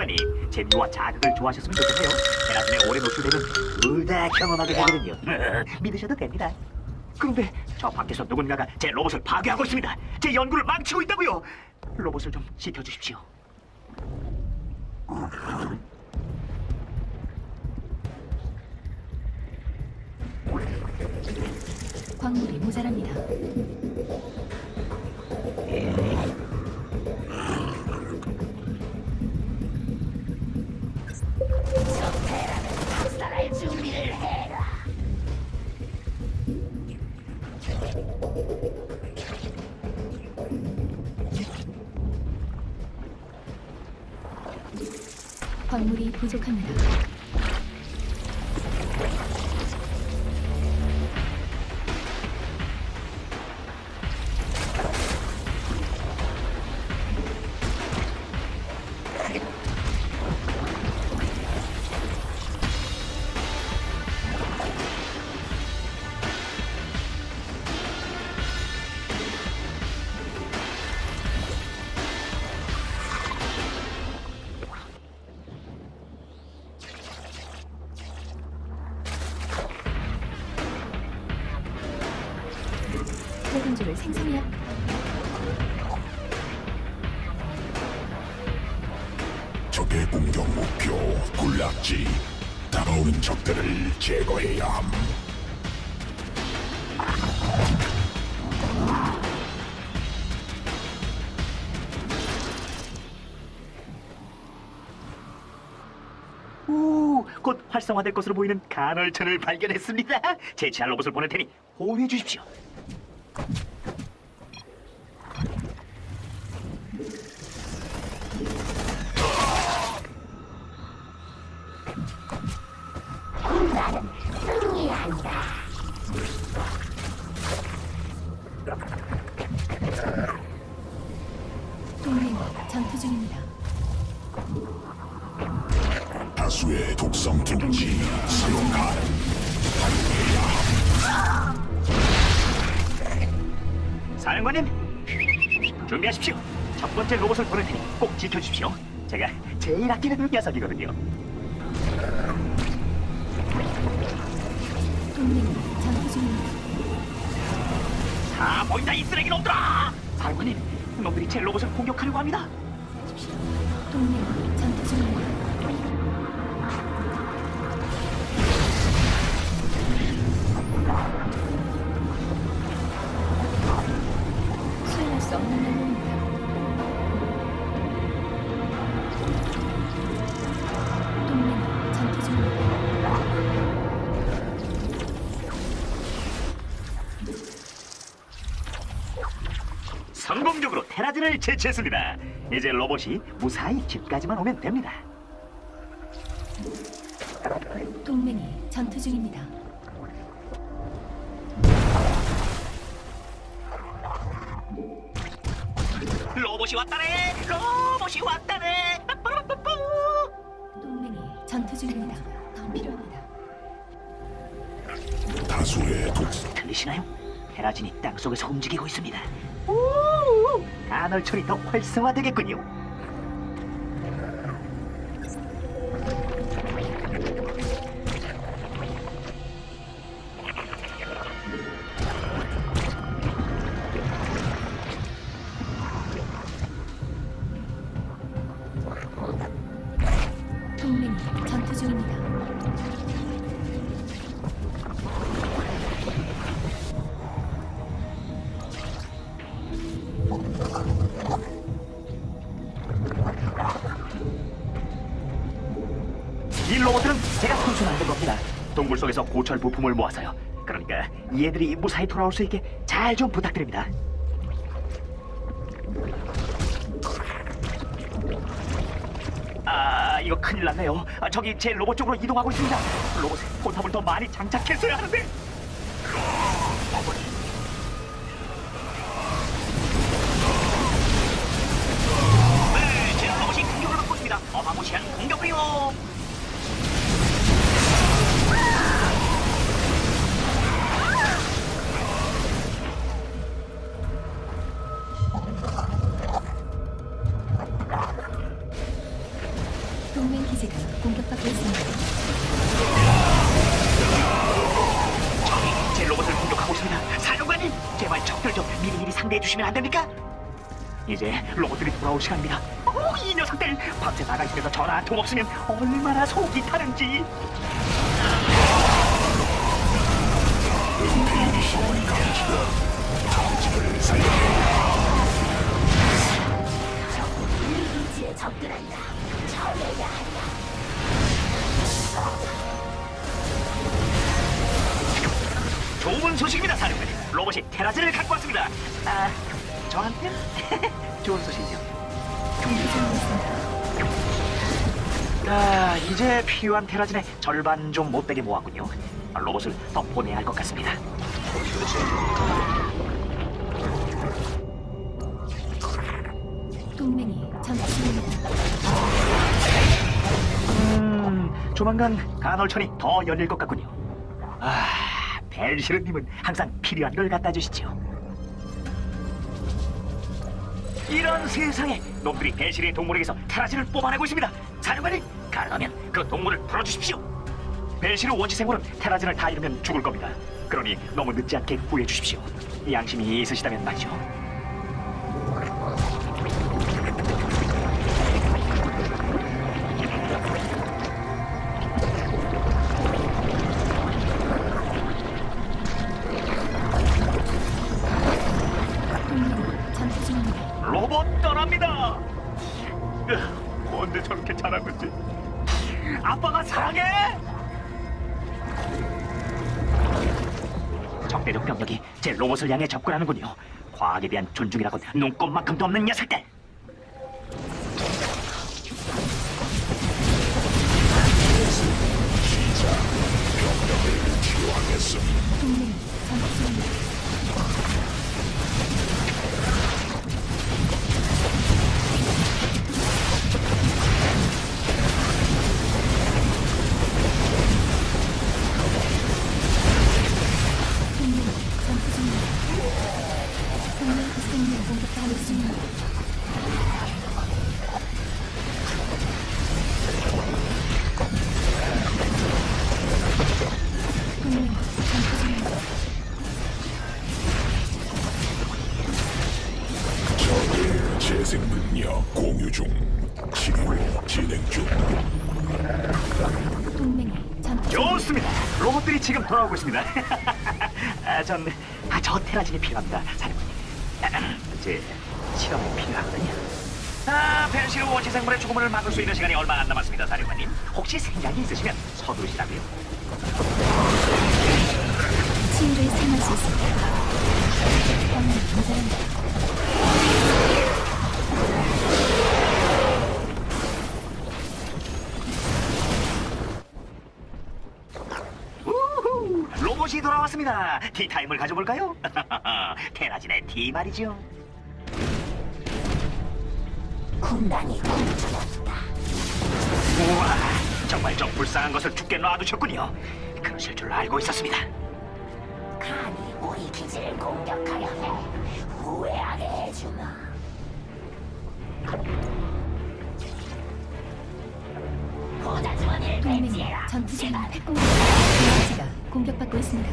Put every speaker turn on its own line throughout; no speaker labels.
사령관님. 재미와 자극을 좋아하셨으면 좋겠네요. 테라진에 오래 노출되면 둘 다 경험하게 되거든요. 믿으셔도 됩니다. 그런데 저 밖에서 누군가가 제 로봇을 파괴하고 있습니다. 제 연구를 망치고 있다고요. 로봇을 좀 지켜주십시오.
광물이 모자랍니다. 광물이 부족합니다. 소금주를 생성해야
적의 공격 목표 군락지 다가오는 적들을 제거해야 함
오, 곧 활성화될 것으로 보이는 간헐천을 발견했습니다. 제치할 로봇을 보낼 테니 호위해 주십시오.
다수의 독성 둥지 사용 가능
사령관님, 준비하십시오. 첫 번째 로봇을 보낼 테니 꼭 지켜주십시오. 제가 제일 아끼는 녀석이거든요.
동맹이 전투 중입니다.
다 보인다 이 쓰레기 놈들아! 사령관님, 놈들이 제 로봇을 공격하려고 합니다.
동맹
테라진을 제치했습니다. 이제 로봇이 무사히 집까지만 오면 됩니다.
동맹이 전투 중입니다.
로봇이 왔다네! 로봇이 왔다네! 빠빠라빠빠!
동맹이 전투 중입니다. 더 필요합니다.
다수의 독
들리시나요? 테라진이 땅 속에서 움직이고 있습니다. 오! 간헐천이 더 활성화되겠군요. 동굴 속에서 고철 부품을 모아서요. 그러니까 얘들이 무사히 돌아올 수 있게 잘 좀 부탁드립니다. 아, 이거 큰일 났네요. 아, 저기 제 로봇 쪽으로 이동하고 있습니다. 로봇에 포탑을 더 많이 장착했어야 하는데. 안 됩니까? 이제 로봇들이 돌아올 시간입니다. 어, 이 녀석들 밤새 나가 있으면서 전화 한 통 없으면 얼마나 속이 타는지. 필요한 테라진의 절반 좀 못되게 모았군요. 로봇을 더 보내야 할 것 같습니다.
동맹이 전투 중입니다.
음, 조만간 간헐천이 더 열릴 것 같군요. 아, 벨시르님은 항상 필요한 걸 갖다 주시죠. 이런 세상에 놈들이 벨시르의 동물에게서 테라진을 뽑아내고 있습니다. 사령관님, 가능하면 그 동물을 풀어주십시오. 벨시르 원시 생물은 테라진을 다 잃으면 죽을 겁니다. 그러니 너무 늦지 않게 구해 주십시오. 양심이 있으시다면 말이죠. 로봇을 향해 접근하는군요. 과학에 대한 존중이라곤 눈꼽만큼도 없는 녀석들.
재생 능력 공유 중. 치료 진행 중.
동맹이 전투 중
좋습니다. 로봇들이 지금 돌아오고 있습니다. 아, 전, 아, 저 테라진이 필요합니다, 사령관님. 제 실험이 필요하거든요. 아, 펜시르 원시 생물의 죽음을 막을 수 있는 시간이 얼마 안 남았습니다, 사령관님. 혹시 생각이 있으시면 서두르시라고요.
치유를 사용할 수 있습니다.
로봇이 돌아왔습니다. 티타임을 가져볼까요? 테라진의 티 말이죠.
군단이 굶주렸다.
우와, 정말 좀 불쌍한 것을 죽게 놔두셨군요. 그러실 줄 알고 있었습니다.
감히 우리 기지를 공격하려 해. 후회하게 해주마. 보자주머니를
동맹이
벤지해라.
전투 중인 기지가 공격받고 있습니다.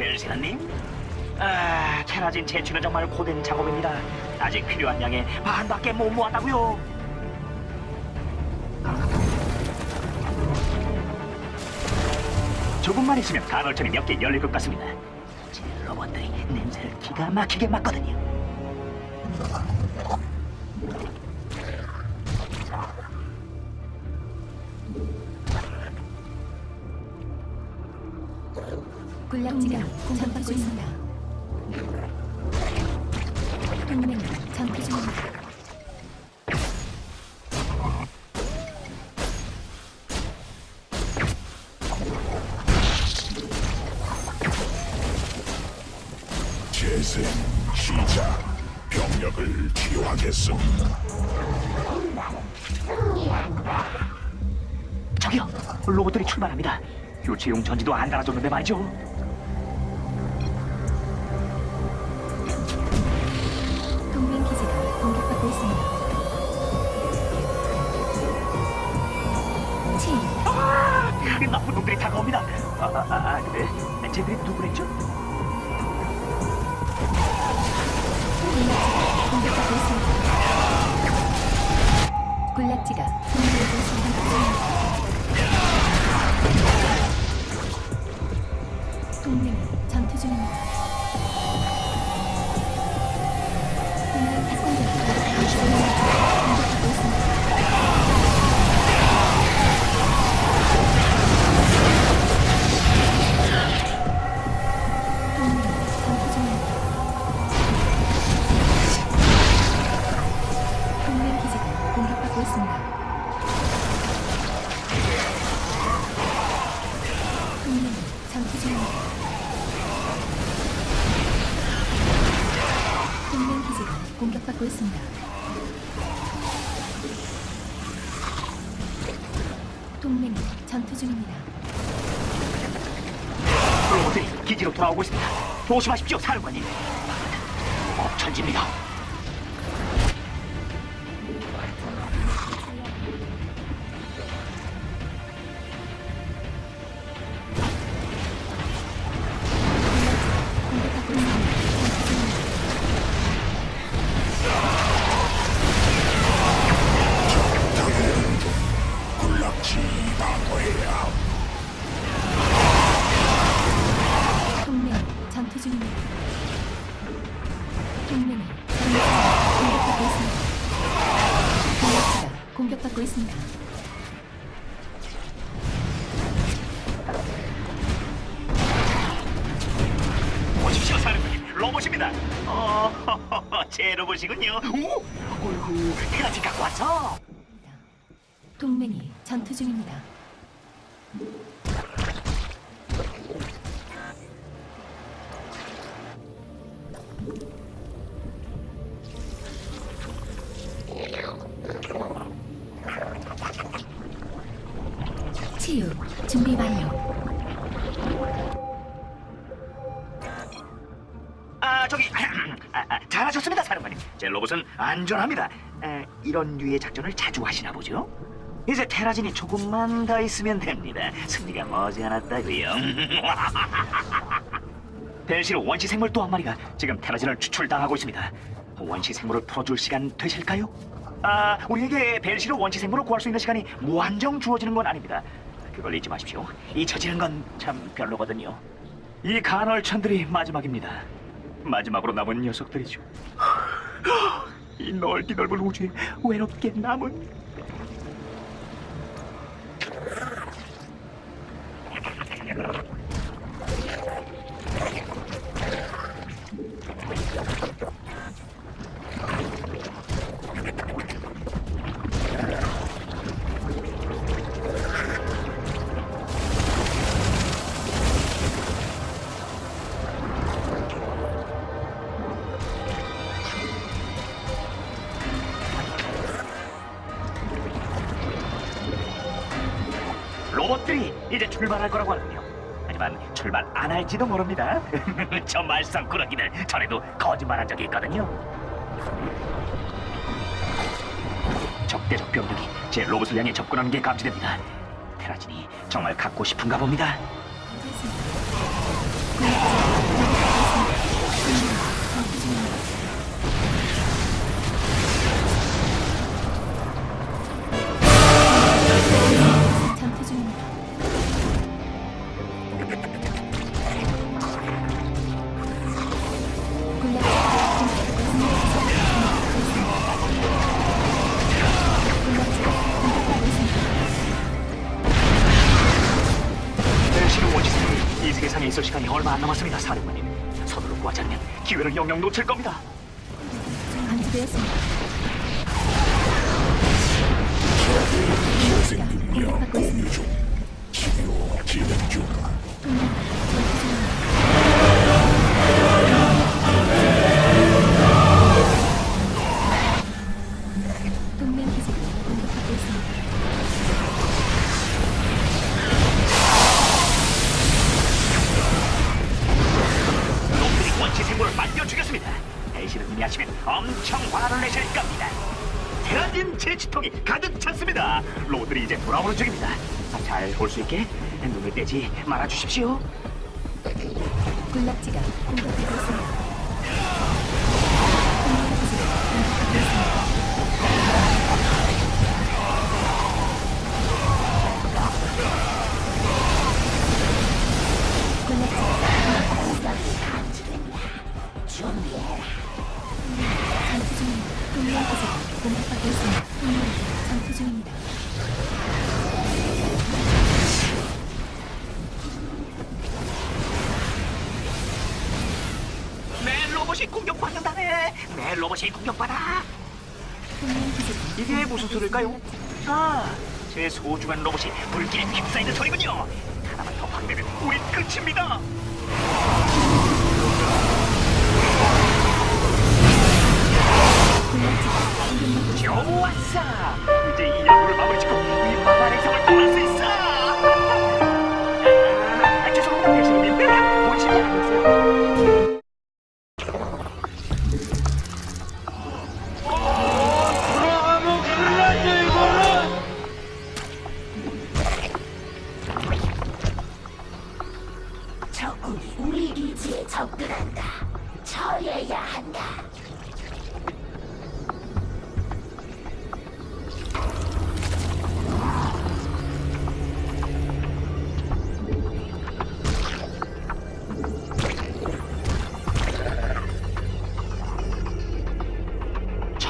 벨시라님. 아, 테라진 채취는 정말 고된 작업입니다. 아직 필요한 양의 반밖에 못 모았다고요. 조금만 있으면 간헐천이 몇 개 열릴 것 같습니다. 제 로봇들이 냄새를 기가 막히게 맡거든요.
군락지가 공격받고 있습니다.
시작. 병력을 치유하겠음.
저기요, 로봇들이 출발합니다. 교체용 전지도 안 달아줬는데 말이죠.
동맹 기지가 공격받고 있습니다. 치유,
그 나쁜 놈들이 다가옵니다. 아, 아, 아, 아, 근데 쟤들이 누구랬죠?
군락지가 동맹 전투 중입니다.
로봇들이 기지로 돌아오고 있습니다. 조심하십시오, 사령관님. 멈천집니다. 제 로봇이군요. 오, 어이구, 테라진 갖고 왔어.
동맹이 전투 중입니다.
제 로봇은 안전합니다. 에, 이런 류의 작전을 자주 하시나 보죠? 이제 테라진이 조금만 더 있으면 됩니다. 승리가 머지않았다고요. 벨시로 원시 생물 또 한 마리가 지금 테라진을 추출당하고 있습니다. 원시 생물을 풀어줄 시간 되실까요? 아, 우리에게 벨시로 원시 생물을 구할 수 있는 시간이 무한정 주어지는 건 아닙니다. 그걸 잊지 마십시오. 잊혀지는 건 참 별로거든요. 이 간헐천들이 마지막입니다. 마지막으로 남은 녀석들이죠. 이 넓디 넓은 우주에 외롭게 남은 출발할 거라고 하는군요. 하지만 출발 안 할지도 모릅니다. 저 말썽꾸러기들 전에도 거짓말한 적이 있거든요. 적대적 병력이 제 로봇을 향해 접근하는 게 감지됩니다. 테라진이 정말 갖고 싶은가 봅니다. 있을 시간이 얼마 안 남았습니다, 사령관님. 서둘러 구하지 않으면 기회를 영영 놓칠 겁니다.
감지되었습니다.
능력 공유 중. 치료 진행 중.
동맹
엄청 화를 내실 겁니다. 테라진 제치통이 가득 찼습니다. 로들이 이제 돌아오는 중입니다. 잘 볼 수 있게 눈을 떼지 말아 주십시오.
군락지가 공격받고 있습니다. 동맹 공격받고 있습니다. 동맹이 전투 중입니다.
내 로봇이 공격받는다네. 내 로봇이 공격받아. 이게 무슨 소리일까요? 아, 제 소중한 로봇이 불길에 휩싸이는 소리군요. 하나만 더 파괴되면 우린 끝입니다. 좋았어. 이제 이 연구를 마무리 짓고 이 망한 행성을 떠날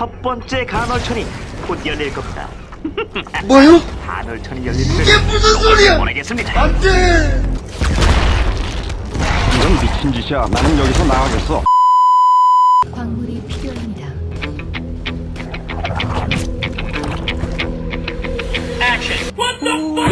첫 번째 간헐천이 곧 열릴 겁니다.
뭐요?
간헐천이 열리는
이게 무슨 소리야?
보내겠습니다.
안돼!
이건 미친 짓이야. 나는 여기서 나가겠어.
광물이 필요합니다.
액션.